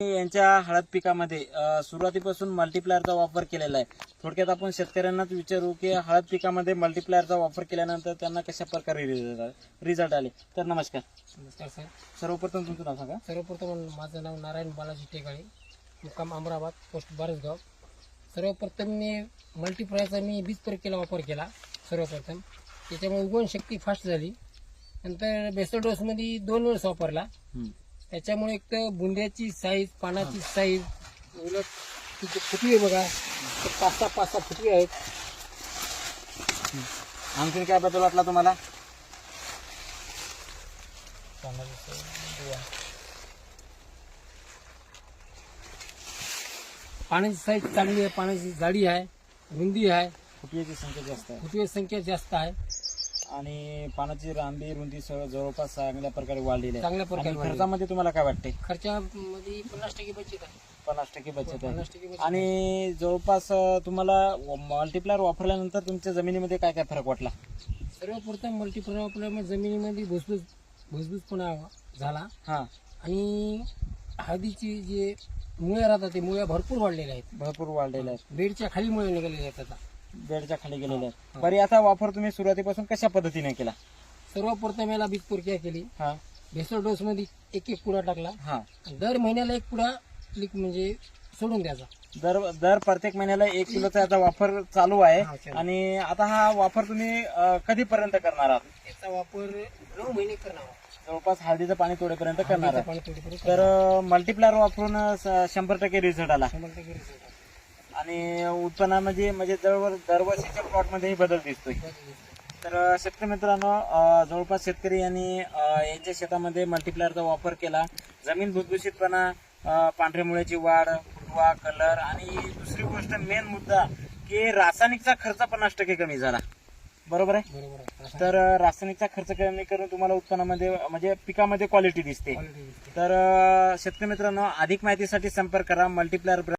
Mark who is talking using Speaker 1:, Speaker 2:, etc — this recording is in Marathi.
Speaker 1: यांच्या हळद पिकामध्ये सुरुवातीपासून मल्टीप्लायरचा वापर केलेला आहे. थोडक्यात आपण शेतकऱ्यांनाच विचारू की हळद पिकामध्ये मल्टीप्लायरचा वापर केल्यानंतर त्यांना कशा प्रकारे रिझल्ट रिझल्ट आले. तर नमस्कार.
Speaker 2: नमस्कार सर.
Speaker 1: सर्वप्रथम तुमचं नाव सांगा.
Speaker 2: सर्वप्रथम माझं नाव नारायण बालाजी टेकाळे. मुक्काम अमराबाद पोस्ट बारसगाव. सर्वप्रथम मी मल्टीप्रायचा मी बीज प्रक्रियेला वापर केला सर्वप्रथम. त्याच्यामुळे उगवण शक्ती फास्ट झाली. नंतर बेस्टर डोसमध्ये दोन वेळेस वापरला. त्याच्यामुळे एक तर बुंद्याची साईज पानाची साईज उलट तिथे फुटवी आहे बघा पाच सहा पाच सहा फुटवी आहेत.
Speaker 1: आणखीन काय बदल वाटला तुम्हाला?
Speaker 2: पाण्याची साईज चांगली आहे पाण्याची जाडी आहे रुंदी आहे.
Speaker 1: फुटव्याची संख्या जास्त आहे.
Speaker 2: फुटवी संख्या जास्त आहे.
Speaker 1: आणि पानाची लांबी रुंदी सगळं जवळपास चांगल्या प्रकारे वाढलेली आहे.
Speaker 2: चांगल्या प्रकारे
Speaker 1: आणि. खर्चामध्ये तुम्हाला काय वाटते
Speaker 2: खर्चामध्ये पन्नास टक्के बचत आहे.
Speaker 1: पन्नास टक्के बचत आहे.
Speaker 2: पन्नास टक्के बचत
Speaker 1: आणि जवळपास अ, तुम्हाला मल्टीप्लायर वापरल्यानंतर तुमच्या जमिनीमध्ये काय काय फरक वाटला?
Speaker 2: सर्वप्रथम मल्टीप्लर वापरल्यामुळे जमिनीमध्ये भुसभुस भुसभुसपणा झाला.
Speaker 1: हा.
Speaker 2: आणि हळदीची जे मुळ्या राहतात ते मुळ्या भरपूर वाढलेल्या आहेत.
Speaker 1: भरपूर वाढलेले आहेत.
Speaker 2: बेडच्या खाली मुळे निघालेल्या आहेत आता.
Speaker 1: बेडच्या खाली गेलेले आहेत. बरी आता वापर तुम्ही सुरुवातीपासून कशा पद्धतीने केला?
Speaker 2: सर्वप्रथम याला बीज प्रक्रिया केली.
Speaker 1: हा.
Speaker 2: भेसळ डोस मध्ये एक एक पुडा टाकला.
Speaker 1: हा.
Speaker 2: दर महिन्याला एक पुडा क्लिक म्हणजे सोडून द्यायचा.
Speaker 1: दर दर प्रत्येक महिन्याला एक किलोचा याचा वापर चालू आहे.
Speaker 2: चालू.
Speaker 1: आणि आता हा वापर तुम्ही अ, कधीपर्यंत करणार आहात?
Speaker 2: याचा वापर नऊ महिने करणार
Speaker 1: जवळपास हळदीचं पाणी तोडेपर्यंत करणार आहात.
Speaker 2: पाणी थोडी
Speaker 1: तर मल्टीप्लायर वापरून अ, स- शंभर टक्के रिझल्ट आला.
Speaker 2: शंभर टक्के result आहे.
Speaker 1: आणि उत्पन्नामध्ये म्हणजे जवळ दरवर्षीच्या प्लॉटमध्येही बदल दिसतोय. तर शेतकरी मित्रांनो जवळपास शेतकरी यांनी यांच्या शेतामध्ये मल्टीप्लायरचा वापर केला. जमीन भुसभुशीतपणा पांढऱ्या मुळ्याची वाढ फुटवा कलर आणि दुसरी गोष्ट मेन मुद्दा की रासायनिकचा खर्च पन्नास टक्के कमी झाला. बरोबर आहे?
Speaker 2: बरोबर
Speaker 1: तर रासायनिकचा खर्च कमी करून तुम्हाला उत्पन्नामध्ये म्हणजे पिकामध्ये क्वालिटी दिसते. तर शेतकरी मित्रांनो अधिक माहितीसाठी संपर्क करा. मल्टीप्लायर